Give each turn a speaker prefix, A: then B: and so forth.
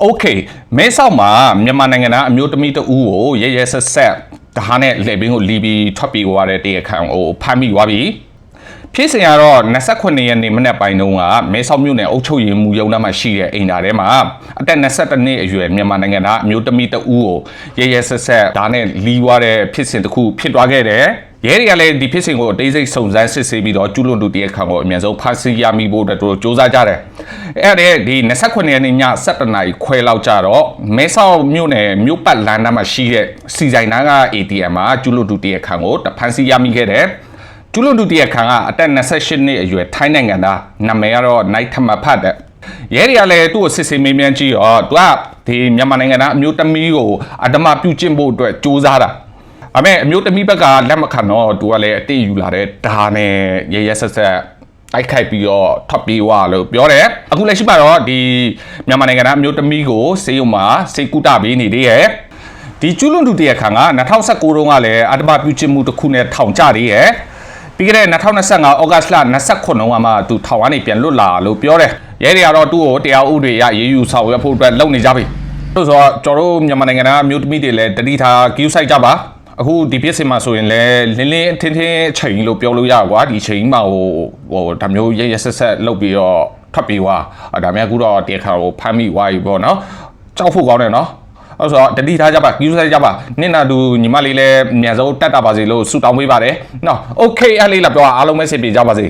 A: โอเคမဲဆောက်မှာမြန်မာနိုင်ငံသားအမျိုးသမီးတဦးကိုရဲရဲဆက်ဆက်တဟားနဲ့လေဘင်းကိုလီပြီးထွက်ပြေးသွားတဲ့တရားခံကိုဖမ်းမိသွားပြီဖြစ်စဉ်ကတော့29ရက်နေ့မနေ့ပိုင်းတုန်းကမဲဆောက်မြို့နယ်အုပ်ချုပ်ရေးမှူးရုံးသားမှာရှိတဲ့အိမ်သားထဲမှာအသက်22နှစ်အရွယ်မြန်မာနိုင်ငံသားအမျိုးသမီးတဦးကိုရဲရဲဆက်ဆက်ဒါနဲ့လီးသွားတဲ့ဖြစ်စဉ်တစ်ခုဖြစ်သွားခဲ့တယ် ရဲတွေကလည်းဒီဖြစ်စဉ်ကိုအသေးစိတ်စုံစမ်းစစ်ဆေးပြီးတော့ကျူးလွန်သူတရားခံကိုအမြန်ဆုံးဖမ်းဆီးရမိဖို့အတွက်တို့စ조사ကြတယ်။အဲ့ဒါဒီ29ရက်နေ့ည7:00နာရီခွဲလောက်ကြတော့မဲဆောက်မြို့နယ်မြို့ပတ်လမ်းနားမှာရှိတဲ့စီဆိုင်နားက ATM မှာကျူးလွန်သူတရားခံကိုတဖမ်းဆီးရမိခဲ့တယ်။ကျူးလွန်သူတရားခံကအသက်28နှစ်အရွယ်ထိုင်းနိုင်ငံသားနာမည်ကတော့ Night ထမဖတ်တဲ့ရဲတွေကလည်းသူ့ကိုစစ်ဆေးမေးမြန်းကြည့်တော့သူကဒီမြန်မာနိုင်ငံသားအမျိုးသမီးကိုအဓမ္မပြုကျင့်ဖို့အတွက်စ조사တာ အမေအမျိုးသမီးဘက်ကလက်မခံတော့သူကလည်းအတိတ်ယူလာတဲ့ဒါနဲ့ရရဆက်ဆက်တိုက်ခိုက်ပြီးတော့ထွက်ပြေးသွားလို့ပြောတယ်အခုလက်ရှိမှာတော့ဒီမြန်မာနိုင်ငံသားအမျိုးသမီးကိုစေယုံမှာစေကုတပေးနေသေးရဲ့ဒီကျူးလွန်သူတရားခံက2019တုန်းကလည်းအတ္တမပြုချင်မှုတစ်ခုနဲ့ထောင်ကျသေးရဲ့ပြီးခဲ့တဲ့2025ဩဂတ်လ29တုန်းကမှသူထောင်ကနေပြန်လွတ်လာလို့ပြောတယ်ရဲတွေကတော့သူ့ကိုတရားဥပဒေအရရေးယူဆောင်ရွက်ဖို့အတွက်လုပ်နေကြပြီလို့ဆိုတော့ကျွန်တော်တို့မြန်မာနိုင်ငံသားအမျိုးသမီးတွေလည်းတတိထားကယူဆိုင်ကြပါ အခုဒီပြစ်စင်မှာဆိုရင်လည်းလင်းလင်းထင်းထင်းအချိန်လို့ပြောလို့ရကွာဒီချိန်မှာဟိုဟိုဒါမျိုးရရဆက်ဆက်လုပ်ပြီးတော့ထွက်ပြေးသွားအဲ့ဒါမျိုးအခုတော့တရားခါကိုဖမ်းမိသွားပြီပေါ့နော်ကြောက်ဖို့ကောင်းတယ်နော်အဲ့ဆိုတော့တတိထားကြပါကြီးစားကြပါနင့်နာသူညီမလေးလည်းအမြန်ဆုံးတက်တာပါစေလို့ဆုတောင်းပေးပါတယ်နော်โอเคအဲ့လေးလာပြောအားလုံးပဲစင်ပြေကြပါစေ